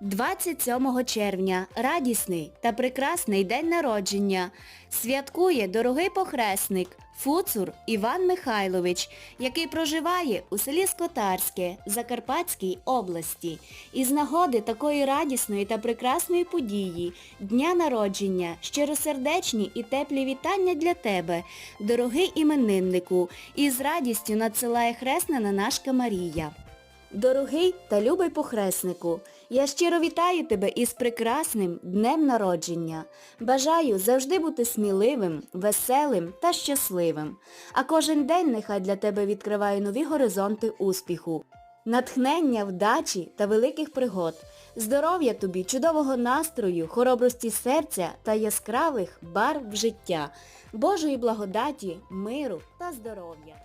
27 червня радісний та прекрасний день народження святкує дорогий похресник Фуцур Іван Михайлович, який проживає у селі Скотарське Закарпатській області. Із нагоди такої радісної та прекрасної події, дня народження, щиросердечні і теплі вітання для тебе, дорогий імениннику, і з радістю надсилає хресна Нанашка Марія. Дорогий та любий похреснику, я щиро вітаю тебе із прекрасним днем народження. Бажаю завжди бути сміливим, веселим та щасливим. А кожен день нехай для тебе відкриває нові горизонти успіху, натхнення, вдачі та великих пригод. Здоров'я тобі, чудового настрою, хоробрості серця та яскравих барв життя, Божої благодаті, миру та здоров'я.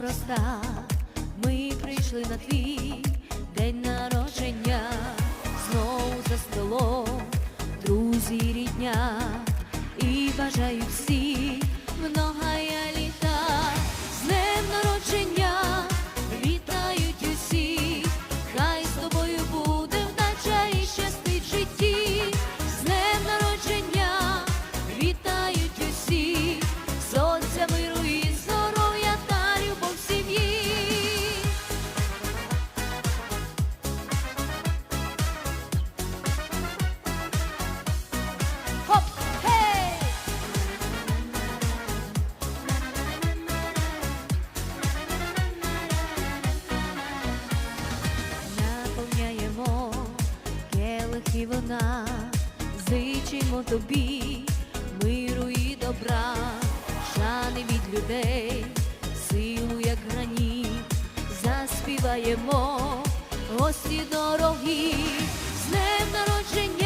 Дата непроста. Ми прийшли на твій день народження, знову за столом, друзі рідня, і бажаю всі келихи зичимо тобі миру і добра, шани від людей, силу як грані, заспіваємо гості дорогі, з днем народження